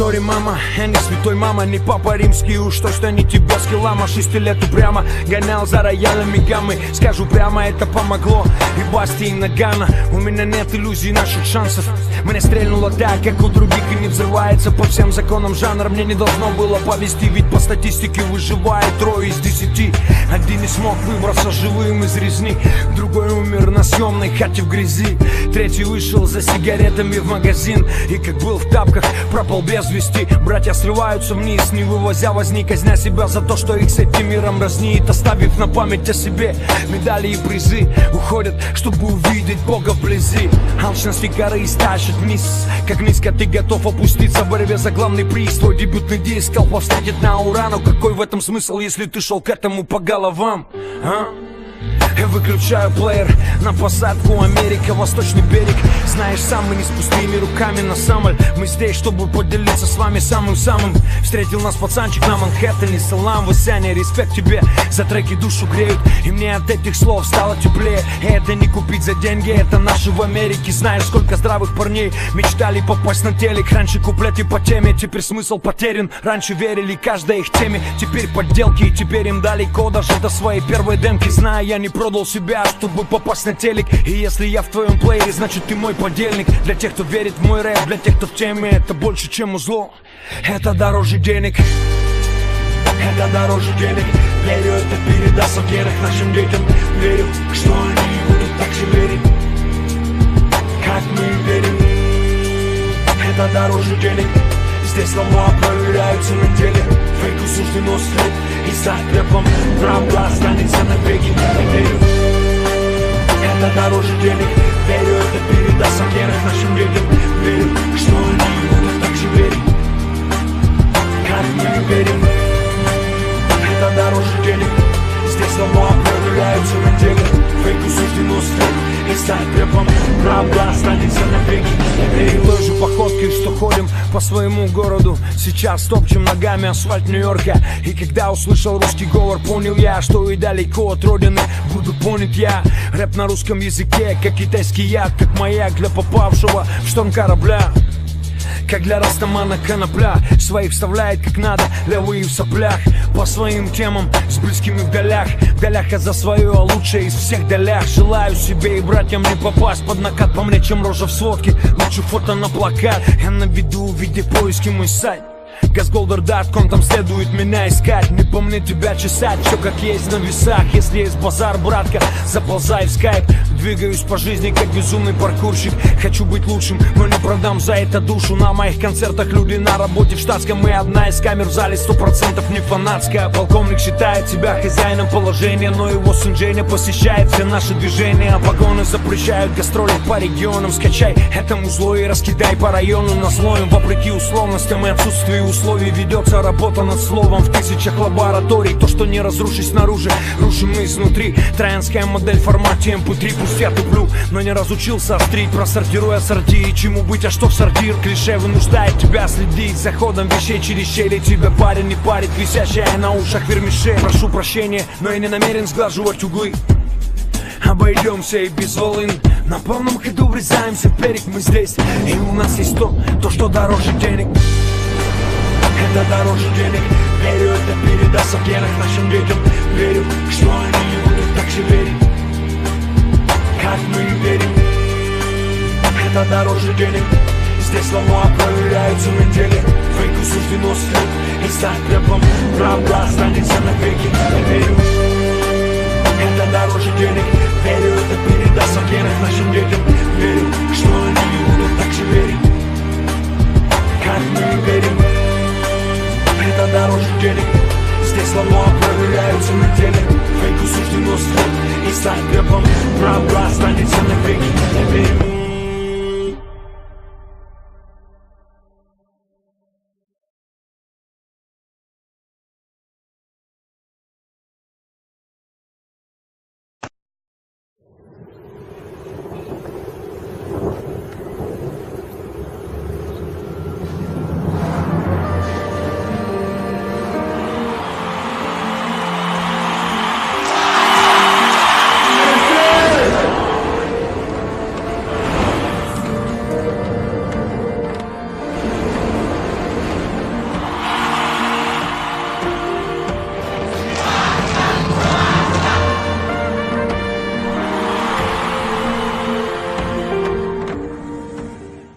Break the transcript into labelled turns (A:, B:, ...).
A: Сори, мама, я не святой мама, не папа римский. Уж точно не тибетский лама Шести лет упрямо гонял за роялями гаммы. Скажу прямо, это помогло. И Басти, и Нагана. У меня нет иллюзий наших шансов. Мне стрельнуло так, как у других И не взрывается по всем законам жанра. Мне не должно было повести Ведь по статистике выживает трое из десяти. Один не смог выбраться живым из резни Другой умер на съемной хате в грязи. Третий вышел за сигаретами в магазин И как был в тапках, пропал без вести Братья срываются вниз, не вывозя возни Казня себя за то, что их с этим миром разнит Оставив на память о себе. Медали и призы Уходят, чтобы увидеть Бога вблизи. Алчность и горы стащит вниз Как низко ты готов опуститься в борьбе за главный приз. Твой дебютный диск толпа встретит на урану. Какой в этом смысл, если ты шел к этому по головам? А? Я выключаю плеер на посадку Америка, восточный берег. Знаешь, сам мы не с пустыми руками на самоль. Мы здесь, чтобы поделиться с вами самым-самым. Встретил нас пацанчик на Манхэттене Салам, Васяня, респект тебе. За треки душу греют И мне от этих слов стало теплее. Это не купить за деньги, это наши в Америке. Знаешь, сколько здравых парней мечтали попасть на телек. Раньше куплеты по теме, теперь смысл потерян. Раньше верили каждой их теме Теперь подделки, и теперь им дали код даже до своей первой демки. Зная, я не продал себя, чтобы попасть на телек. И если я в твоем плеере, значит ты мой подельник. Для тех, кто верит в мой рэп, для тех, кто в теме Это больше, чем узло, это дороже денег. Это дороже денег. Верю, это передаст вверх нашим детям. Верю, что они будут так же верить. Как мы верим. Это дороже денег. Здесь слова проверяются на деле Фейку суждено след И стать рэпом Правда останется навеки Верю Это дороже денег Верю, это передаст вверх нашим детям Верю, что они будут так же верить Как мы верим Это дороже денег Здесь слова проверяются на деле Фейку суждено след И стать по своему городу. Сейчас топчем ногами асфальт Нью-Йорка. И когда услышал русский говор, понял я Что и далеко от родины буду понят я. Рэп на русском языке, как китайский яд Как маяк для попавшего в шторм корабля как для растамана конопля. Своих вставляет как надо, левые в соплях. По своим темам, с близкими в долях В долях, а за свое, а лучше из всех долях. Желаю себе и братьям не попасть под накат. По мне, чем рожа в сводке, лучше фото на плакат. Я на виду в виде поиски мой сайт. Газголдер.ком, там следует меня искать. Не помню тебя чесать, все как есть на весах. Если есть базар, братка, заползай в скайп Двигаюсь по жизни, как безумный паркурщик. Хочу быть лучшим, но не продам за это душу. На моих концертах люди на работе в штатском. И одна из камер в зале сто процентов не фанатская. Полковник считает себя хозяином положения Но его сын Женя посещает все наши движения. Погоны запрещают гастроли по регионам. Скачай этому зло и раскидай по району на слоем Вопреки условностям и отсутствию условий Ведется работа над словом в тысячах лабораторий. То, что не разрушить снаружи, рушим мы изнутри. Троянская модель в формате MP3 Я туплю, но не разучился острить. Просортируя сорти, чему быть, а что в сортир? Клише вынуждает тебя следить за ходом вещей Через щели. Тебя парень не парит Висящая на ушах вермишей Прошу прощения, но я не намерен сглаживать углы. Обойдемся и без волын. На полном ходу врезаемся в берег. Мы здесь, и у нас есть то, то, что дороже денег. Это дороже денег. Верю, это передаст вверх нашим детям. Верю, что они будут так же верить всегда дороже денег. Здесь лома проверяются недели Фейку суждено след и стать пеплом Правда останется навеки. Я верю, это дороже денег. Верю, это передаст от генов нашим детям. Верю, что они не будут так же верить. Как мы верим. Это дороже денег. Здесь лома проверяются недели Фейку суждено след и стать пеплом Правда останется навеки. Я верю.